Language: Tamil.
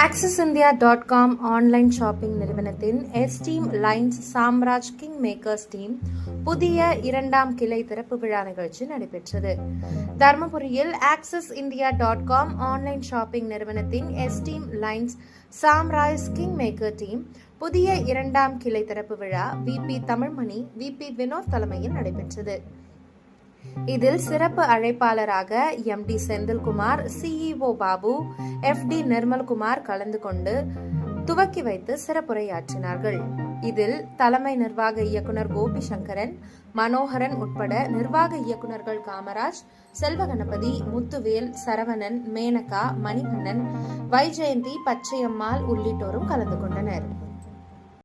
Axis India dot com online shopping நிறுவனத்தின் esteem lines Samraj king makers team புதிய இரண்டாம் கிளை திறப்பு விழா நிகழ்ச்சி நடைபெற்றது. தருமபுரியில் Axis India dot com online shopping நிறுவனத்தின் esteem lines Samraj king maker team புதிய இரண்டாம் கிளை திறப்பு விழா விபி தமிழ்மணி விபி வினோத் தலைமையில் நடைபெற்றது. இதில் சிறப்பு அழைப்பாளராக M D Senthilkumar CEO Babu F T Nirmalkumar கலந்து கொண்டு துவக்கி வைத்து சிறப்புரையாற்றினார்கள். இதில் தலைமை நிர்வாக இயக்குனர் கோபி சங்கரன் மனோகரன் உட்பட நிர்வாக இயக்குனர்கள் காமராஜ் செல்வகணபதி முத்துவேல் சரவணன் மேனகா மணிகண்ணன் வைஜெயந்தி பச்சையம்மாள் உள்ளிட்டோரும் கலந்து கொண்டனர்.